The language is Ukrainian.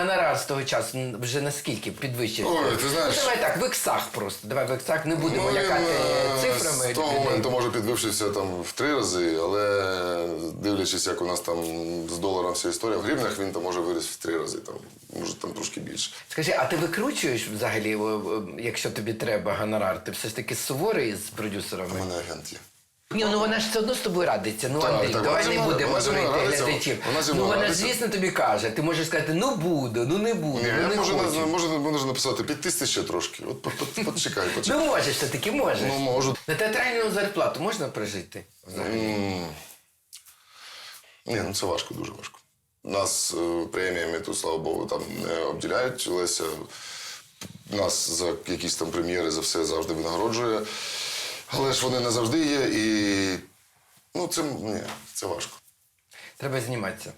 гонорар з того часу вже наскільки підвищився? Ой, ти знаєш- давай так, в іксах просто. Давай в іксах не будемо Ну, лякати він, цифрами. З того моменту може підвищився там в три рази, але дивлячись, як у нас там з доларом вся історія, в гривнях він там може виріс в три рази, там, може там трошки більше. Скажи, а ти викручуєш взагалі, якщо тобі треба гонорар? Ти все ж таки суворий з продюсерами? У мене агент є. Ні, ну вона ж все одно з тобою радиться. Ну, Так, Андрій, так, давай вона зі не мною- будемо вона зі мною дурити радиться, глядачів. вона зі Ну мною вона радиться. звісно, тобі каже. Ти можеш сказати, ну буду, ну не буду, Ні, ну не можу, хочу. можу, можу написати підтисти ще трошки. От по- по- почекай, почекай. Ну можеш все-таки, можеш. Ну, можу. На театральну зарплату можна прожити? Ні, ну це важко, дуже важко. Нас е, преміями тут, слава Богу, там не обділяють. Леся нас за якісь там прем'єри за все завжди винагороджує. Але ж вони не завжди є і. Ну, це ні, це важко. Треба зніматися.